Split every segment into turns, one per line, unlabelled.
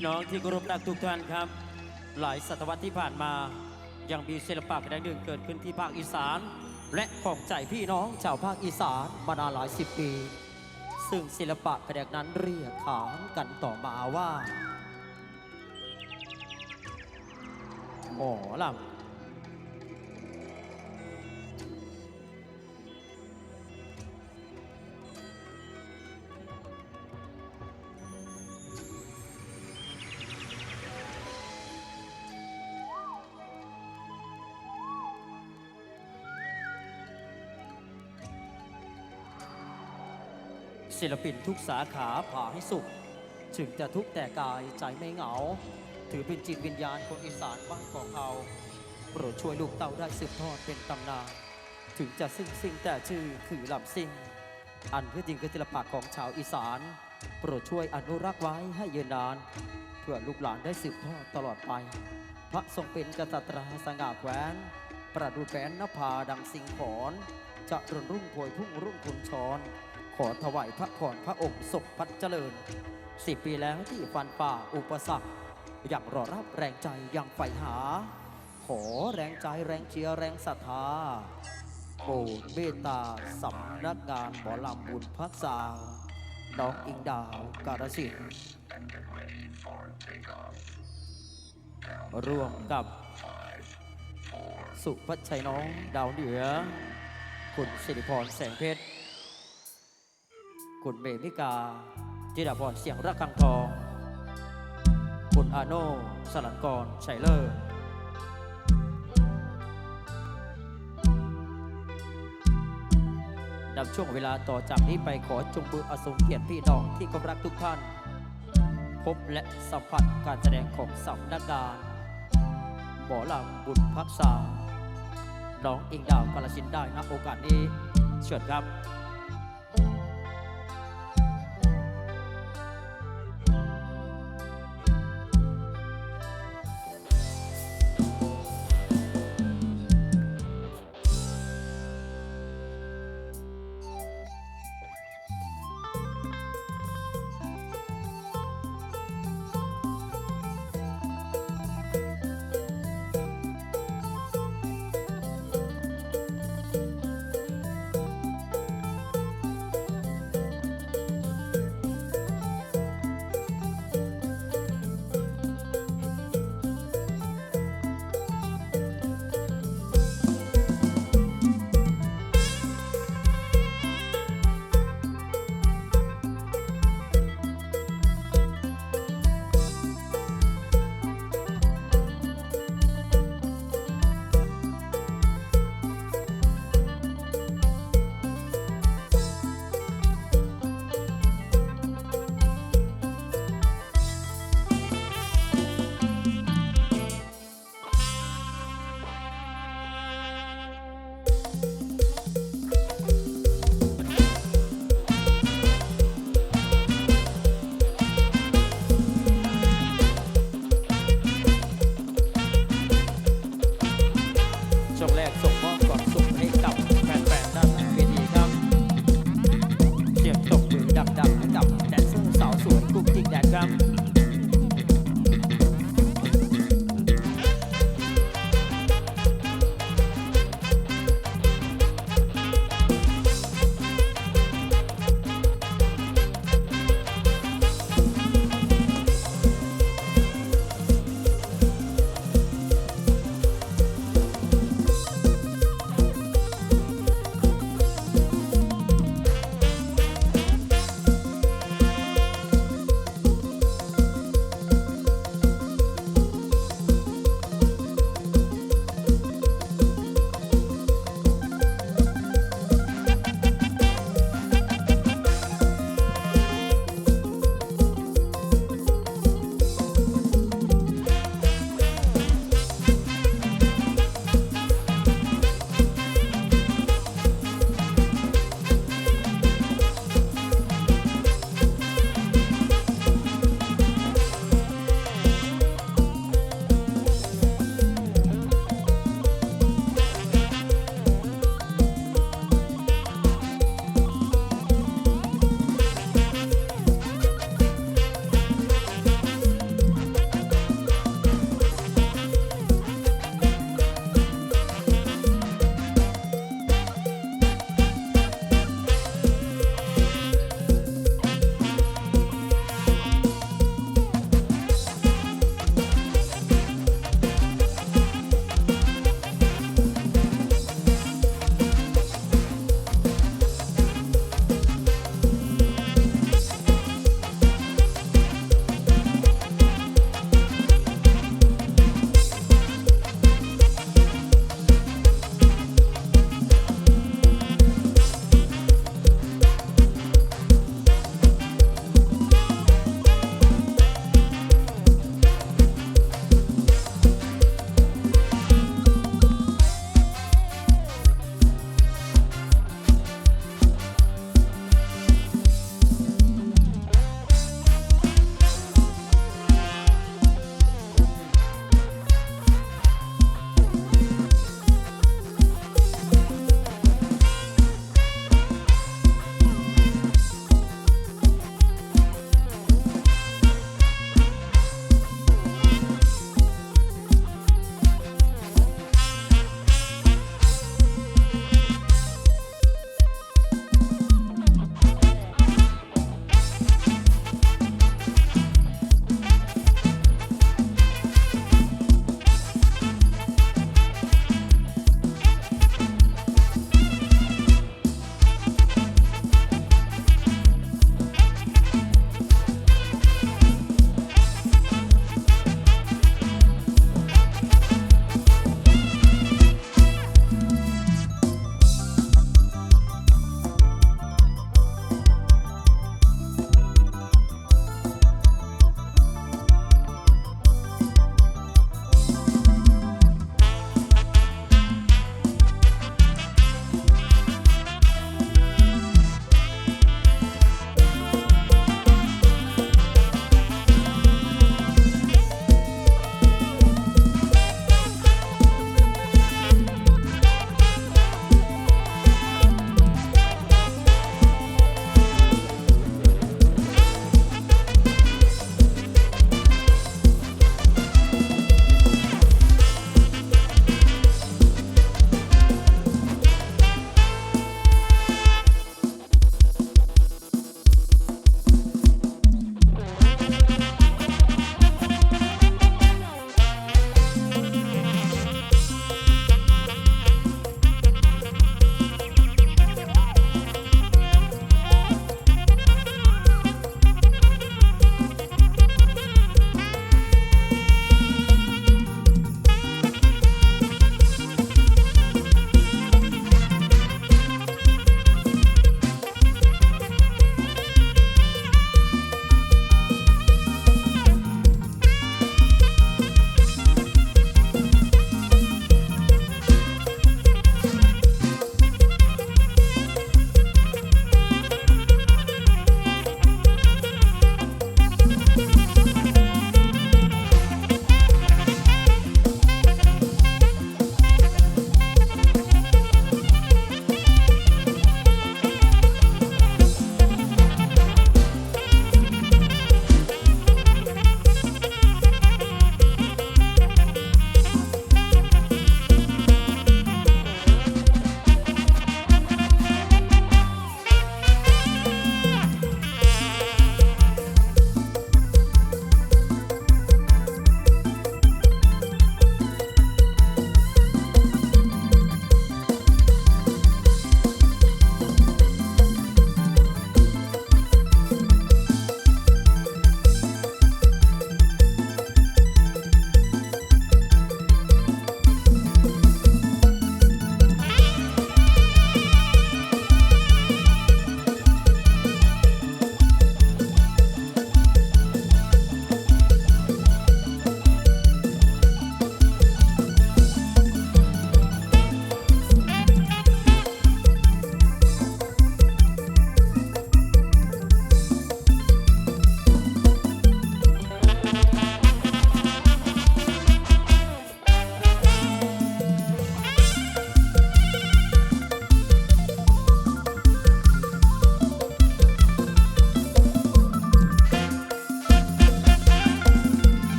พี่น้องที่เคารพรักทุกท่านครับ หลายศตวรรษที่ผ่านมายังมีศิลปะแสดงหนึ่งเกิดขึ้นที่ภาคอีสาน และของใจพี่น้องชาวภาคอีสานมานานหลายสิบปี ซึ่งศิลปะแสดงนั้นเรียกขานกันต่อมาว่าหมอลำ ศิลปินทุกสาขาผ่าให้สุข ถึงจะทุกแต่กายใจไม่เหงา ถือเป็นจิตวิญญาณคนอีสานบ้านของเราโปรดช่วยลูกเต้าได้สืบทอดเป็นตำนาน ถึงจะสิ้นสิ่งแต่ชื่อคือลำซิ่งอันเพื่อจริงคือศิลปะของชาวอีสาน โปรดช่วยอนุรักษ์ไว้ให้ยืนนาน เพื่อลูกหลานได้สืบทอดตลอดไป พระทรงเป็นกษัตริย์สง่าแคว้น ประดุจแผนนภาดังสิงขอนจะรุ่นรุ่งโพยพุ่งรุ่งคุณชร ขอถวายพระพรพระองค์ศพพัดเจริญสิบปีแล้วที่ฟันฝ่าอุปสรรคยังรอรับแรงใจยังใฝ่หา ขอแรงใจแรงเชียร์แรงศรัทธาโปรดเมตตาสำนักงานหมอลำบุญพักษาน้องอิงดาวการสินร่วมกับ สุพัชชัยน้องดาวเหนือ คุณสิริพรแสงเพชร คุณเมมิกา จิดาพรเสียงระฆังทอง คุณอาโนสลันกรชัยเลอร์นำช่วงเวลาต่อจากนี้ไปขอจงมืออสงเกียรติพี่น้องที่เคารพรักทุกท่าน พบและสัมผัสการแสดงของสำนักงานหมอลำบุญพักษาน้องอิงดาวกาลสินได้นะโอกาสนี้เชิญครับ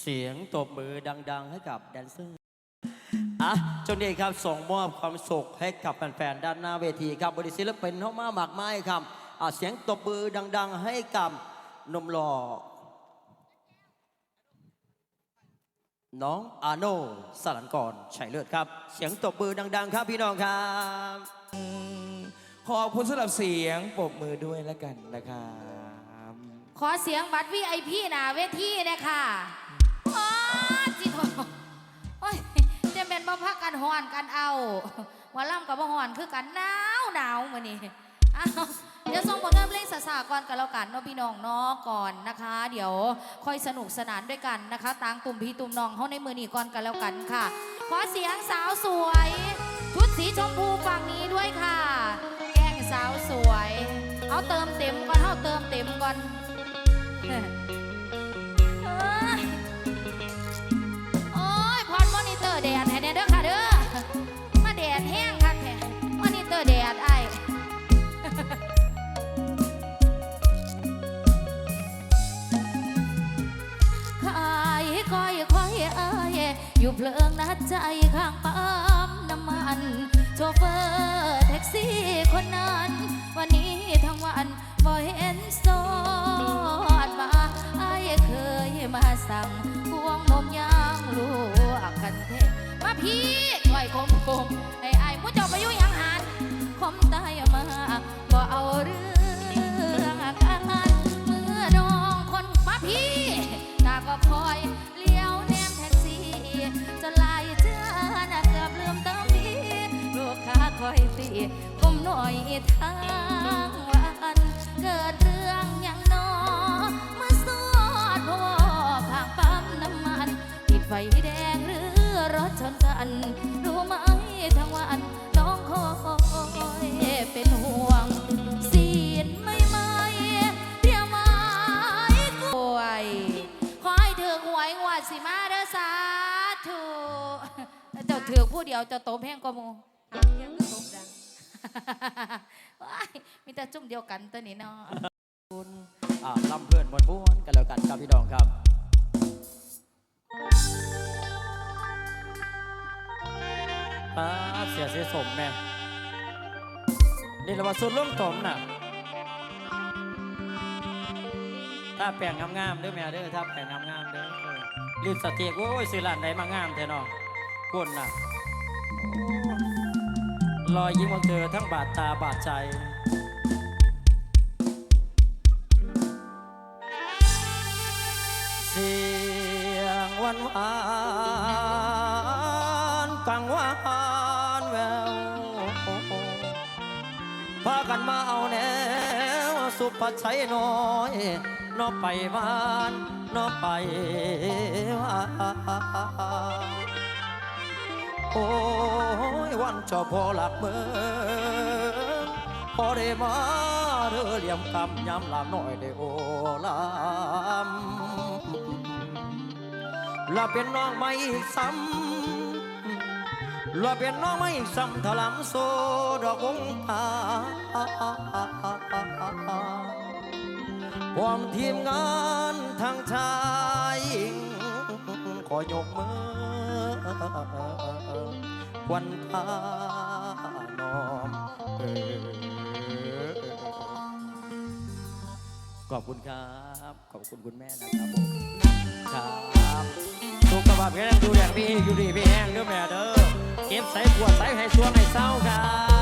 เสียงตบมือดัง ๆ ให้กับแดนเซอร์อะจนนี้ครับส่งมอบความสุขให้กับแฟนๆด้านหน้าเวทีครับบริศิลปินเข้ามาหมากไม้ครับอะเสียงตบมือดัง ๆ ให้กับหนมหล่อน้องอาโนสลันกรชัยเลิศครับ เสียงตบมือดัง ๆ ครับพี่น้องครับ
ขอบคุณสำหรับเสียงปรบมือด้วยแล้วกันนะครับ
ขอเสียงบัตรวีไอพีหนาเวทีนะคะโอ้จิ โอ้ยจะเป็นบ่พักกันหอนกันเอาว่าล่ำกับบ่หอนคือกันหนาวหนาวมื้อนี้เดี๋ยวส่งผลงานเพลงสาๆก่อนกันแล้วกันเนาะพี่น้องเนาะก่อนนะคะ เดี๋ยวค่อยสนุกสนานด้วยกันนะคะตางตุ่มพี่ตุ่มน้องเฮาในมือนีก่อนกันแล้วกันค่ะ ขอเสียงสาวสวยชุดสีชมพูฝั่งนี้ด้วยค่ะ แกงสาวสวย เอาเติมเต็มก่อนเอาเติมเต็มก่อน เพลิงนัดใจข้างปั๊มน้ำมัน โชเฟอร์แท็กซี่คนนั้น วันนี้ทั้งวันบ่เห็นสอดมาไอ้เคยมาสั่งพวงนมยางลูกกันเทมาพี่ก่อยคมคม อยทางวันเกิดเรื่องอย่างนอมื่อสอดพวข้างปั๊มน้ำมันติดไฟแดงหรือรถชนกัน รู้ไหมทั้งวันน้องคอยเป็นห่วงสีนไม่ไม่เรียมไม้กลวยขอให้เธอหวยงวดสิมาเด้อสาธุเจ้าถือผู้เดียวเจะโตแพงกว่าหมู มีแต่จุ่มเดียวกันตัวนี้เนาะ
คุณอ่าลำเพื่อนบนบ้วนกันแล้วกันครับพี่น้องครับป้าเสียเสียสมแน่นี่เราว่าสุดล่มตมน่ะถ้าแปลงงามๆเด้อแม่เด้อถ้าแปลงงามๆเด้อเออรีบสต็กโอ้ยซื้อร้านไหนมางามแท้เนาะคุณน่ะ รอยยิ้มของเธอทั้งบาดตาบาดใจ เสียงหวานหวานกังวานแววพากันมาเอาแนว สุภาชัยน้อยนอไปบ้านนอไปว่าน โอ้ยวันเจอพอหลักเมืองพอได้มาเรือเหลี่ยมกำยำลามน้อยได้โอลามลาเป็นน้องไม่อีกซ้ำลาเป็นน้องไม่อีกซ้ำถลำโซดอกวงตาพร้อมทีมงานทางชาย ขอยกมือ ควันพานอมเออขอบคุณครับ ขอบคุณคุณแม่นะครับผมครับสุขภาพแข็งแรงดูแลพี่อยู่ดีพี่แห้งเด้อแม่เด้อเก็บใส่ขวดใส่ให้ช่วงให้เศร้าครับ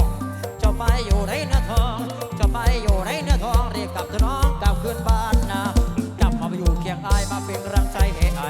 องจะไปอยู่ในเนื้อทองจะไปอยู่ในเนื้อทองเรียกกับเธอน้องกลับคืนบ้านนะกลับมาไปอยู่เคียงอายมาเป็นรังใจให้อาย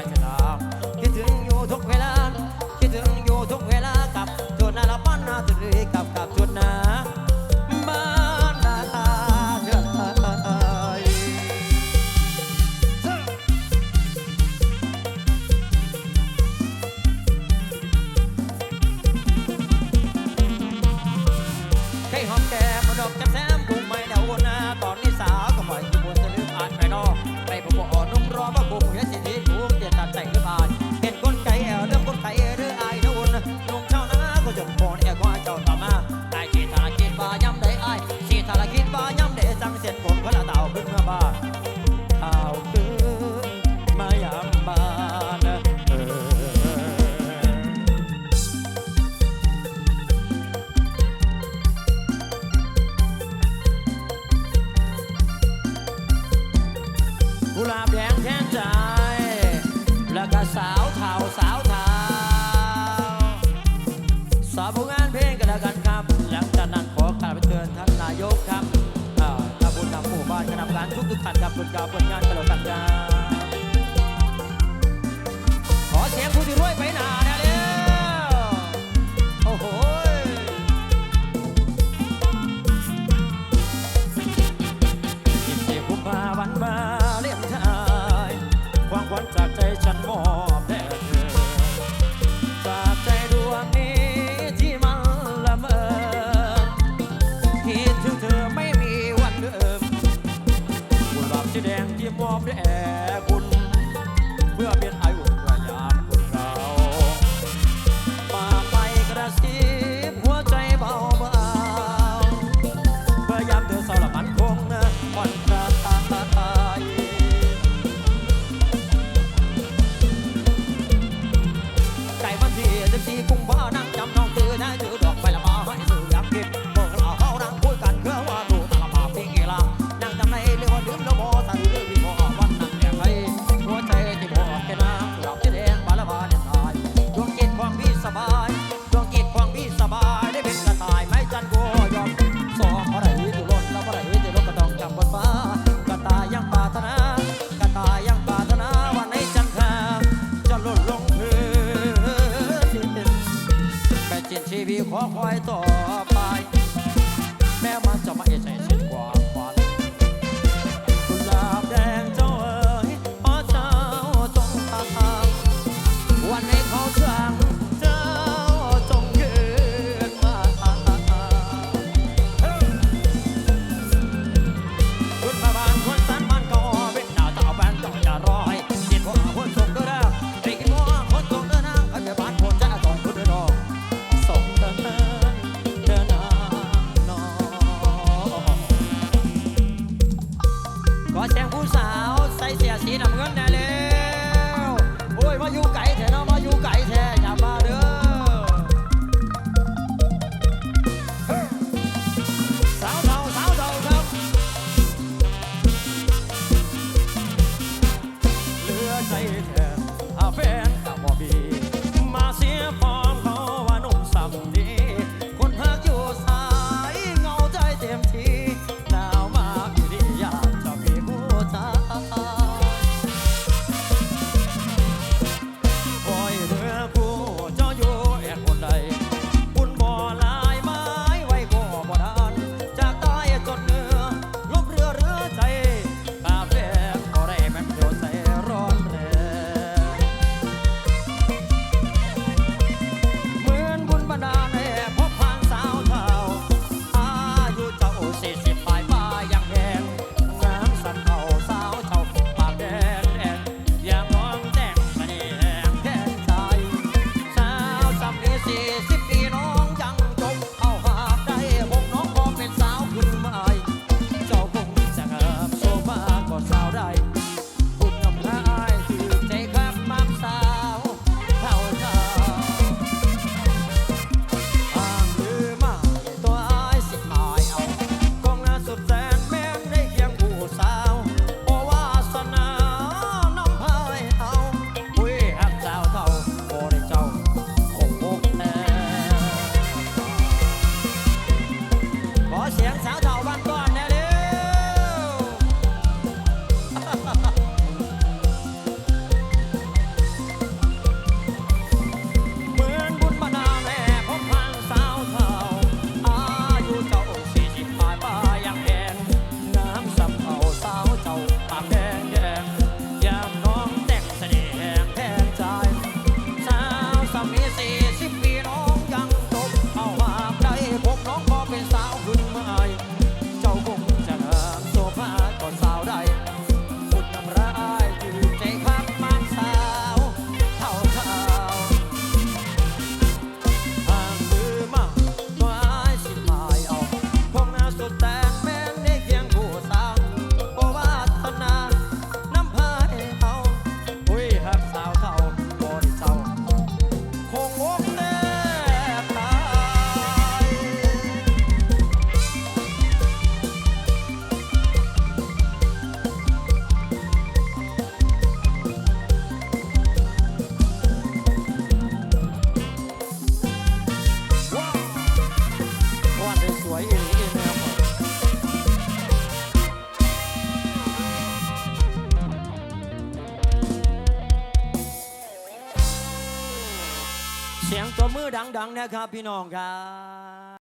ดังนะครับพี่น้องครับ